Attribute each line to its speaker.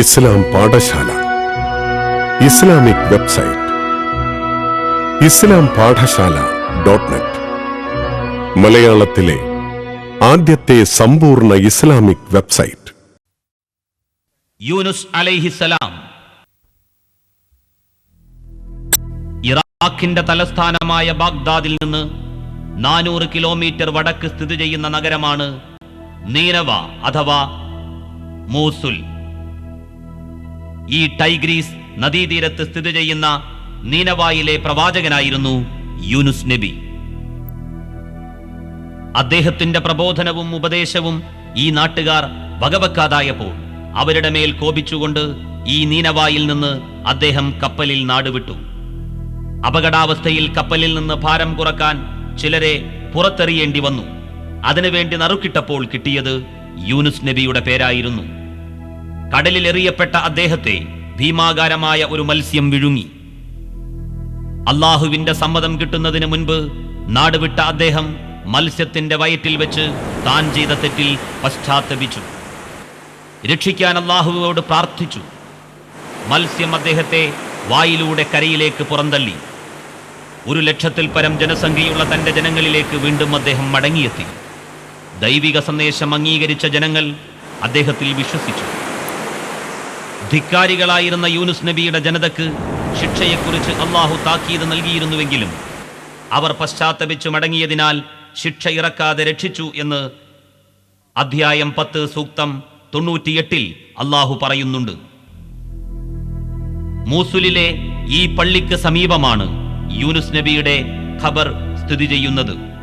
Speaker 1: Islam Padashala. Islamic website. Islam Padashala dot net. മലയാളത്തിലെ ആദ്യത്തെ സമ്പൂർണ ഇസ്ലാമിക് വെബ്സൈറ്റ്.
Speaker 2: യൂനുസ് അലൈഹിസലാം ഇറാഖിന്റെ തലസ്ഥാനമായ ബാഗ്ദാദിൽ നിന്ന് നാനൂറ് കിലോമീറ്റർ വടക്ക് സ്ഥിതി ചെയ്യുന്ന നഗരമാണ് നീനവ അഥവാ മൂസുൽ. ഈ ടൈഗ്രീസ് നദീതീരത്ത് സ്ഥിതി ചെയ്യുന്ന നീനവായിലെ പ്രവാചകനായിരുന്നു യൂനുസ് നബി. അദ്ദേഹത്തിന്റെ പ്രബോധനവും ഉപദേശവും ഈ നാട്ടുകാർ വകവെക്കാതായപ്പോൾ അവരുടെ മേൽ കോപിച്ചുകൊണ്ട് ഈ നീനവായിൽ നിന്ന് അദ്ദേഹം കപ്പലിൽ നാടുവിട്ടു. അപകടാവസ്ഥയിൽ കപ്പലിൽ നിന്ന് ഭാരം കുറയ്ക്കാൻ ചിലരെ പുറത്തെറിയേണ്ടി വന്നു. അതിനുവേണ്ടി നറുക്കിട്ടപ്പോൾ കിട്ടിയത് യൂനുസ് നബിയുടെ പേരായിരുന്നു. കടലിൽ എറിയപ്പെട്ട അദ്ദേഹത്തെ ഭീമാകാരമായ ഒരു മത്സ്യം വിഴുങ്ങി. അള്ളാഹുവിന്റെ സമ്മതം കിട്ടുന്നതിന് മുൻപ് നാടുവിട്ട അദ്ദേഹം മത്സ്യത്തിന്റെ വയറ്റിൽ വെച്ച് താൻ ചെയ്ത തെറ്റിൽ പശ്ചാത്തപിച്ചു. രക്ഷിക്കാൻ അള്ളാഹുവോട് പ്രാർത്ഥിച്ചു. മത്സ്യം അദ്ദേഹത്തെ വായിലൂടെ കരയിലേക്ക് പുറന്തള്ളി. ഒരു ലക്ഷത്തിൽ പരം ജനസംഖ്യയുള്ള തന്റെ ജനങ്ങളിലേക്ക് വീണ്ടും അദ്ദേഹം മടങ്ങിയെത്തി. ദൈവിക സന്ദേശം അംഗീകരിച്ച ജനങ്ങൾ അദ്ദേഹത്തിൽ വിശ്വസിച്ചു. ധിക്കാരികളായിരുന്ന യൂനുസ് നബിയുടെ ജനതക്ക് ശിക്ഷയെക്കുറിച്ച് അള്ളാഹു താക്കീത് നൽകിയിരുന്നുവെങ്കിലും അവർ പശ്ചാത്തപിച്ചു മടങ്ങിയതിനാൽ ശിക്ഷ ഇറക്കാതെ രക്ഷിച്ചു എന്ന് അധ്യായം പത്ത് സൂക്തം തൊണ്ണൂറ്റിയെട്ടിൽ അള്ളാഹു പറയുന്നുണ്ട്. മൂസുലിലെ ഈ പള്ളിക്ക് സമീപമാണ് യൂനുസ് നബിയുടെ ഖബർ സ്ഥിതി ചെയ്യുന്നത്.